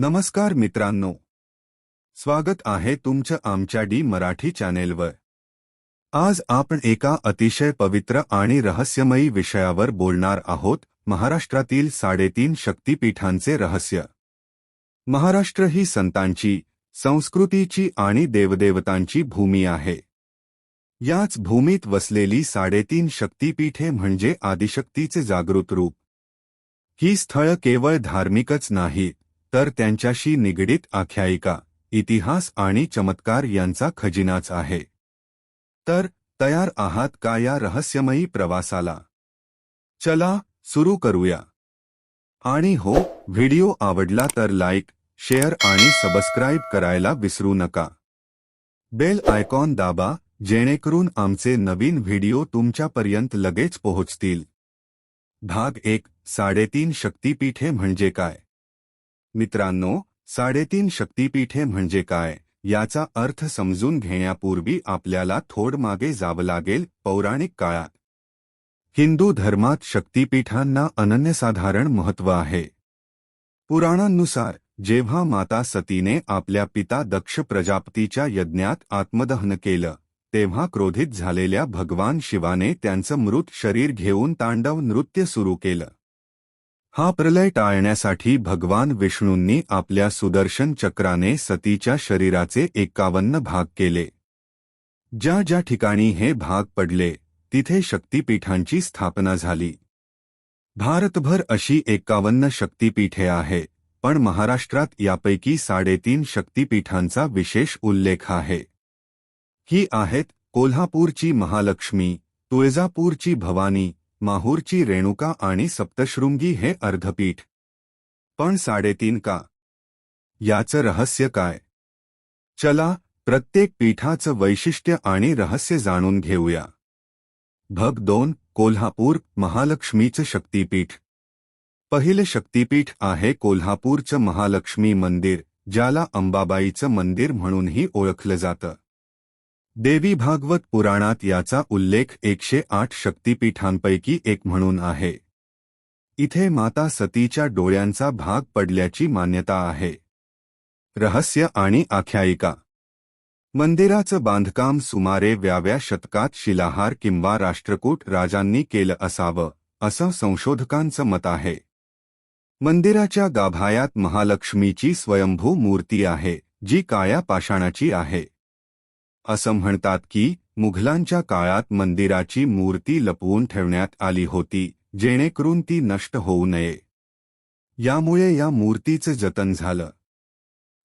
नमस्कार मित्रांनो. स्वागत आहे तुमचं आमच्या डी मराठी चॅनेलवर. आज आपण एका अतिशय पवित्र आणि रहस्यमयी विषयावर बोलणार आहोत महाराष्ट्रातील साडेतीन शक्तीपीठांचे रहस्य. महाराष्ट्र ही संतांची संस्कृतीची आणि देवदेवतांची भूमी आहे. याच भूमीत वसलेली साडेतीन शक्तीपीठे म्हणजे आदिशक्तीचे जागृत रूप. ही स्थळ केवळ धार्मिकच नाहीत तर त्यांच्याशी निगडीत आख्यायिका इतिहास आणि चमत्कार यांचा खजिनाच आहे. तर तयार आहात का या रहस्यमयी प्रवासाला? चला सुरू करूया. आणि हो व्हिडिओ आवडला तर लाईक शेअर आणि सबस्क्राईब करायला विसरू नका. बेल आयकॉन दाबा जेणेकरून आमचे नवीन व्हिडिओ तुमच्यापर्यंत लगेच पोहोचतील. भाग एक साडेतीन शक्तीपीठे म्हणजे काय? मित्रांनो साडेतीन शक्तीपीठे म्हणजे काय? याचा अर्थ समजून घेण्यापूर्वी आपल्याला थोड मागे जावं लागेल पौराणिक काळात. हिंदू धर्मात शक्तीपीठांना अनन्यसाधारण महत्त्व आहे. पुराणांनुसार जेव्हा माता सतीने आपल्या पिता दक्ष प्रजापतीच्या यज्ञात आत्मदहन केलं तेव्हा क्रोधित झालेल्या भगवान शिवाने त्यांचं मृत शरीर घेऊन तांडव नृत्य सुरू केलं. हा प्रलय टाळण्यासाठी भगवान विष्णूंनी आपल्या सुदर्शन चक्राने सतीच्या शरीराचे एकावन्न भाग केले. ज्या ज्या ठिकाणी हे भाग पडले तिथे शक्तीपीठांची स्थापना झाली. भारतभर अशी एकावन्न शक्तीपीठे आहे पण महाराष्ट्रात यापैकी साडेतीन शक्तीपीठांचा विशेष उल्लेख आहे. ही आहेत कोल्हापूरची महालक्ष्मी तुळजापूरची भवानी माहूरची रेणुका आणि सप्तशृंगी हे अर्धपीठ. पण साडेतीन का? याचं रहस्य काय? चला प्रत्येक पीठाचं वैशिष्ट्य आणि रहस्य जाणून घेऊया. भग दोन कोल्हापूर महालक्ष्मीचं शक्तीपीठ. पहिलं शक्तीपीठ आहे कोल्हापूरचं महालक्ष्मी मंदिर ज्याला अंबाबाईचं मंदिर म्हणूनही ओळखलं जातं. देवी भागवत पुराणात याचा उल्लेख एकशे आठ शक्तीपीठांपैकी एक म्हणून आहे. इथे माता सतीच्या डोळ्यांचा भाग पडल्याची मान्यता आहे. रहस्य आणि आख्यायिका. मंदिराचं बांधकाम सुमारे व्याव्या शतकात शिलाहार किंवा राष्ट्रकूट राजांनी केलं असावं असं संशोधकांचं मत आहे. मंदिराच्या गाभायात महालक्ष्मीची स्वयंभू मूर्ती आहे जी काया पाषाणाची आहे. असं म्हणतात की मुघलांच्या काळात मंदिराची मूर्ती लपवून ठेवण्यात आली होती जेणेकरून ती नष्ट होऊ नये. यामुळे या मूर्तीचं जतन झालं.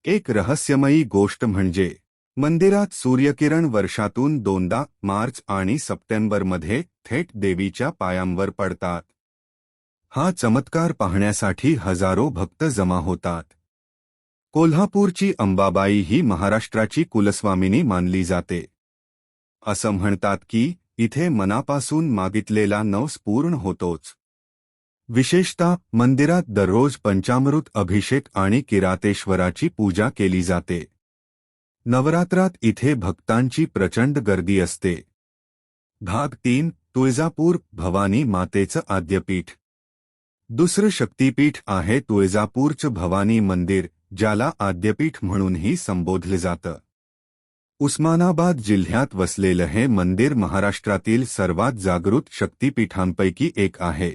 एक रहस्यमयी गोष्ट म्हणजे मंदिरात सूर्यकिरण वर्षातून दोनदा मार्च आणि सप्टेंबरमध्ये थेट देवीच्या पायांवर पडतात. हा चमत्कार पाहण्यासाठी हजारो भक्त जमा होतात. कोल्हापूरची अंबाबाई ही महाराष्ट्राची कुलस्वामिनी मानली जाते. असं म्हणतात की इथे मनापासून मागितलेला नवस पूर्ण होतोच. विशेषतः मंदिरात दररोज पंचामृत अभिषेक आणि किरातेश्वराची पूजा केली जाते. नवरात्रात इथे भक्तांची प्रचंड गर्दी असते. भाग तीन तुळजापूर भवानी मातेचं आद्यपीठ. दुसरं शक्तीपीठ आहे तुळजापूरचं भवानी मंदिर ज्याला आद्यपीठ म्हणूनही संबोधलं जातं. उस्मानाबाद जिल्ह्यात वसलेलं हे मंदिर महाराष्ट्रातील सर्वात जागृत शक्तीपीठांपैकी एक आहे.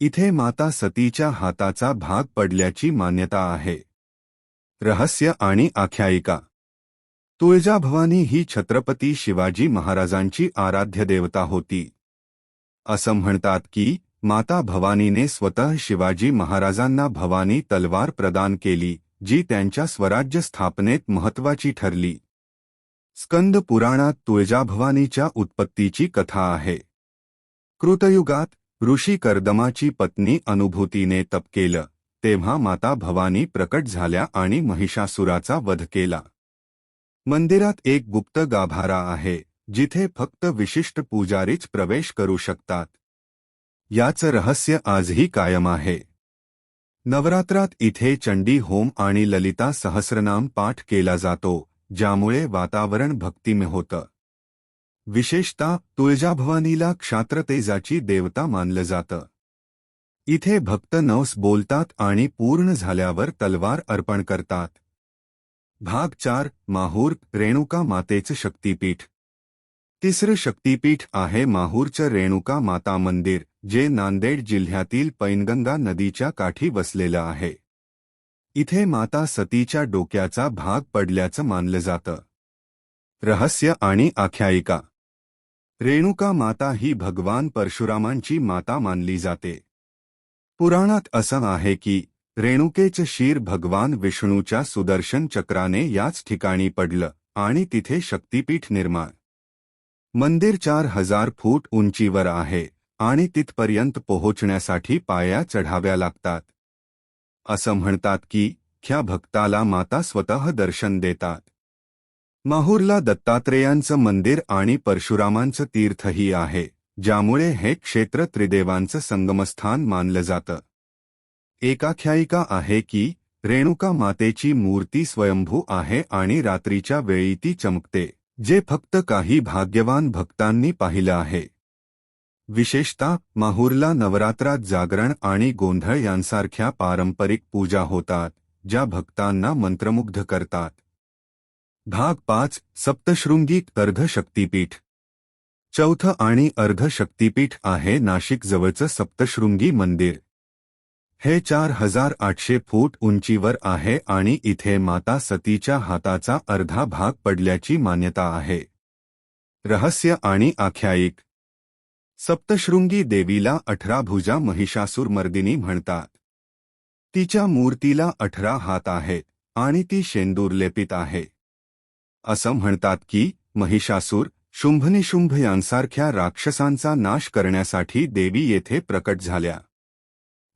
इथे माता सतीच्या हाताचा भाग पडल्याची मान्यता आहे. रहस्य आणि आख्यायिका. तुळजाभवानी ही छत्रपती शिवाजी महाराजांची आराध्य देवता होती. असं म्हणतात की माता भवानीने स्वतः शिवाजी महाराजांना भवानी तलवार प्रदान केली जी त्यांच्या स्वराज्य स्थापनेत महत्वाची ठरली. स्कंद पुराणात तुळजाभवानीच्या उत्पत्तीची कथा आहे. कृतयुगात ऋषी कर्दमाची पत्नी अनुभूतीने तप केलं तेव्हा माता भवानी प्रकट झाल्या आणि महिषासुराचा वध केला. मंदिरात एक गुप्त गाभारा आहे जिथे फक्त विशिष्ट पुजारीच प्रवेश करू शकतात. याचं रहस्य आजही कायम आहे. नवरात्रात इथे चंडी होम आणि ललिता सहस्रनाम पाठ केला जातो ज्यामुळे वातावरण भक्तिमय होतं. विशेषतः तुळजाभवानीला क्षात्रतेजाची देवता मानलं जातं. इथे भक्त नवस बोलतात आणि पूर्ण झाल्यावर तलवार अर्पण करतात. भाग चार माहूर रेणुका मातेचं शक्तीपीठ. तिसरं शक्तीपीठ आहे माहूरचं रेणुका माता मंदिर जे नांदेड जिल्ह्यातील पैनगंगा नदीच्या काठी वसलेलं आहे. इथे माता सतीच्या डोक्याचा भाग पडल्याचं मानलं जातं. रहस्य आणि आख्यायिका. रेणुका माता ही भगवान परशुरामांची माता मानली जाते. पुराणात असं आहे की रेणुकेचं शीर भगवान विष्णूच्या सुदर्शन चक्राने याच ठिकाणी पडलं आणि तिथे शक्तीपीठ निर्माण. मंदिर चार हजार फूट उंचीवर आहे. आणि तिथपर्यंत पोहोचण्यासाठी पाया चढाव्या लागतात. असं म्हणतात की ख्या भक्ताला माता स्वतः दर्शन देतात. माहूरला दत्तात्रेयांचं मंदिर आणि परशुरामांचं तीर्थही आहे ज्यामुळे हे क्षेत्र त्रिदेवांचं संगमस्थान मानलं जातं. एकाख्यायिका आहे की रेणुका मातेची मूर्ती स्वयंभू आहे आणि रात्रीच्या वेळी ती चमकते जे फक्त काही भाग्यवान भक्तांनी पाहिलं आहे. विशेषतः माहूरला नवरात्रात जागरण आणि गोंधळ यांसारख्या पारंपरिक पूजा होतात ज्या भक्तांना मंत्रमुग्ध करतात. भाग पाच सप्तशृंगी अर्धशक्तीपीठ चौथं आणि अर्धशक्तीपीठ आहे नाशिकजवळचं सप्तशृंगी मंदिर. हे चार हजार आठशे फूट उंचीवर आहे आणि इथे माता सतीच्या हाताचा अर्धा भाग पडल्याची मान्यता आहे. रहस्य आणि आख्यायिक. सप्तशृंगी देवीला अठरा भुजा महिषासूरमर्दिनी म्हणतात. तिच्या मूर्तीला अठरा हात आहेत आणि ती शेंदूर लेपित आहे. असं म्हणतात की, महिषासूर शुंभनिशुंभ यांसारख्या राक्षसांचा नाश करण्यासाठी देवी येथे प्रकट झाल्या.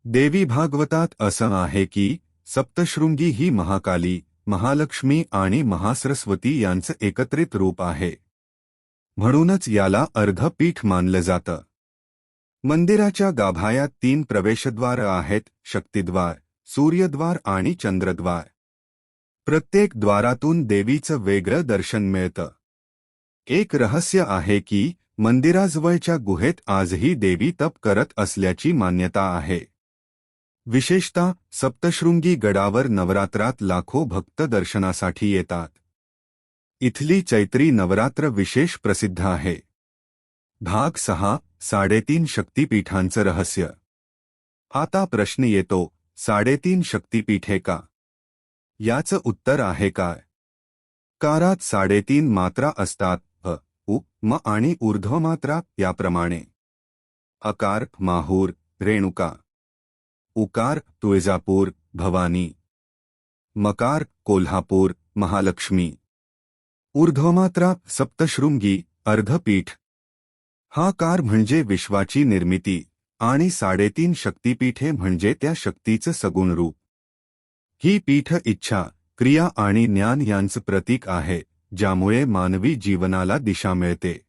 देवी भागवतात असं आहे की, सप्तशृंगी ही महाकाली, महालक्ष्मी आणि महासरस्वती यांचं एकत्रित रूप आहे. म्हणूनच याला अर्धपीठ मानलं जातं. मंदिराच्या गाभायात तीन प्रवेशद्वार आहेत शक्तिद्वार सूर्यद्वार आणि चंद्रद्वार. प्रत्येक द्वारातून देवीचं वेगळं दर्शन मिळतं. एक रहस्य आहे की मंदिराजवळच्या गुहेत आजही देवी तप करत असल्याची मान्यता आहे. विशेषतः सप्तशृंगी गडावर नवरात्रात लाखो भक्त दर्शनासाठी येतात. इथली चैत्री नवरात्र विशेष प्रसिद्ध आहे. भाग सहा साडेतीन शक्तीपीठांचं रहस्य. आता प्रश्न येतो साडेतीन शक्तीपीठे का? याचं उत्तर आहे काय? कारात साडेतीन मात्रा असतात अ उ म आणि ऊर्ध्वमात्रा याप्रमाणे. अकार माहूर रेणुका. उकार तुळजापूर भवानी. मकार कोल्हापूर महालक्ष्मी. ऊर्ध्वमात्रा सप्तशृंगी अर्धपीठ. हा कार म्हणजे विश्वाची निर्मिती आणि साडेतीन शक्तीपीठे म्हणजे त्या शक्तीचं सगुण रूप. ही पीठ इच्छा क्रिया आणि ज्ञान यांचं प्रतीक आहे ज्यामुळे मानवी जीवनाला दिशा मिळते.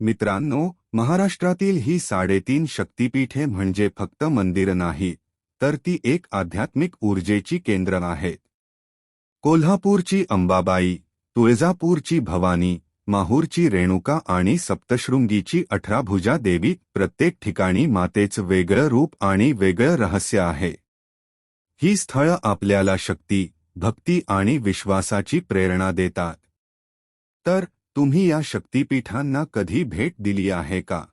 मित्रांनो महाराष्ट्रातील ही साडेतीन शक्तीपीठे म्हणजे फक्त मंदिर नाही तर ती एक आध्यात्मिक ऊर्जेची केंद्र आहेत. कोल्हापूरची अंबाबाई तुळजापूरची भवानी, माहूरची रेणुका आणि सप्तशृंगीची अठरा भुजा देवी प्रत्येक ठिकाणी मातेचं वेगळं रूप आणि वेगळं रहस्य आहे. ही स्थळं आपल्याला शक्ती, भक्ती आणि विश्वासाची प्रेरणा देतात. तर, तुम्ही या शक्तीपीठांना कधी भेट दिली आहे का?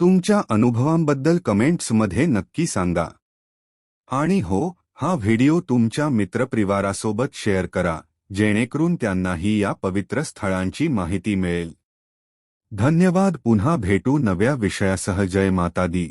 तुमच्या अनुभवांबद्दल कमेंट्समध्ये नक्की सांगा. आणि हो, हा व्हिडिओ तुमच्या मित्रपरिवारासोबत शेअर करा. जेणेकरून त्यांनाही या पवित्र स्थळांची माहिती मिळेल. धन्यवाद. पुन्हा भेटू नव्या विषयासह. जय माता दी.